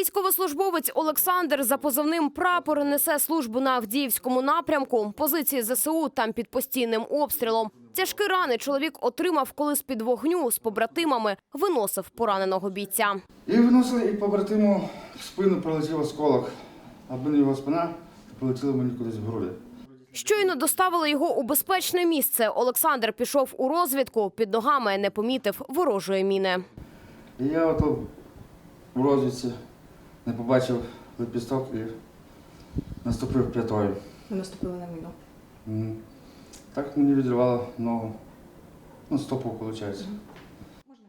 Військовослужбовець Олександр за позивним прапор несе службу на Авдіївському напрямку. Позиції ЗСУ там під постійним обстрілом. Тяжкі рани чоловік отримав, коли з під вогню з побратимами виносив пораненого бійця. І виносили, і побратиму в спину прилетів осколок, аби не його спина, полетіла мені кудись в груди. Щойно доставили його у безпечне місце. Олександр пішов у розвідку. Під ногами не помітив ворожої міни. І я ото в розвідці не побачив лепісток і наступив п'ятою. Ми наступили на міну. М. Так мені відривало ногу. Ну, стопу, виходить.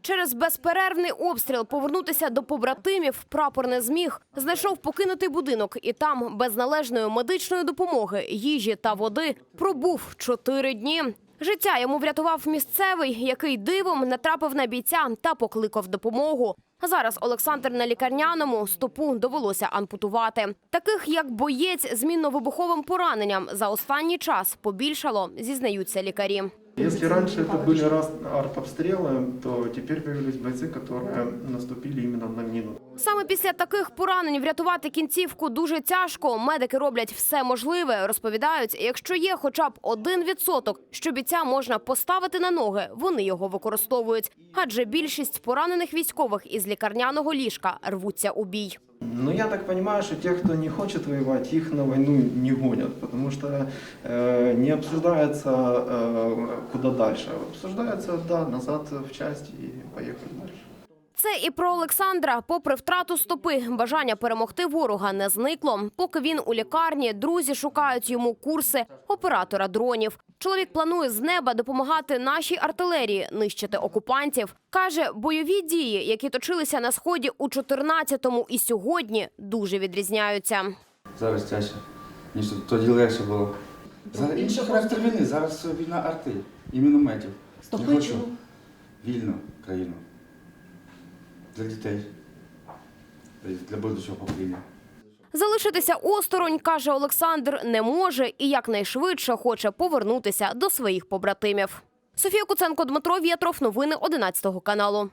Через безперервний обстріл повернутися до побратимів прапор не зміг. Знайшов покинутий будинок і там без належної медичної допомоги, їжі та води пробув чотири дні. Життя йому врятував місцевий, який дивом натрапив на бійця та покликав допомогу. Зараз Олександр на лікарняному стопу довелося ампутувати. Таких як боєць з мінно-вибуховим пораненням за останній час побільшало, зізнаються лікарі. Если раньше это были раз- артобстрелы, то теперь появились бойцы, которые наступили именно на мину. Саме після таких поранень врятувати кінцівку дуже тяжко. Медики роблять все можливе. Розповідають, якщо є хоча б один відсоток, що бійця можна поставити на ноги, вони його використовують. Адже більшість поранених військових із лікарняного ліжка рвуться у бій. Но я так понимаю, что тех, кто не хочет воевать, их на войну не гонят, потому что э, не обсуждается, э, куда дальше. Обсуждается, да, назад в часть и поехали дальше. Це і про Олександра. Попри втрату стопи, бажання перемогти ворога не зникло. Поки він у лікарні, друзі шукають йому курси оператора дронів. Чоловік планує з неба допомагати нашій артилерії нищити окупантів. Каже, бойові дії, які точилися на сході у 14-му і сьогодні, дуже відрізняються. Зараз тяжче, ніж тоді легше було. Зараз інший характер війни, зараз війна арти і мінометів. Стопи Я хочу чому? вільну країну. Для дітей, для будущого покоління. Залишитися осторонь, каже Олександр, не може і якнайшвидше хоче повернутися до своїх побратимів. Софія Куценко, Дмитро Вєтров. Новини 11 каналу.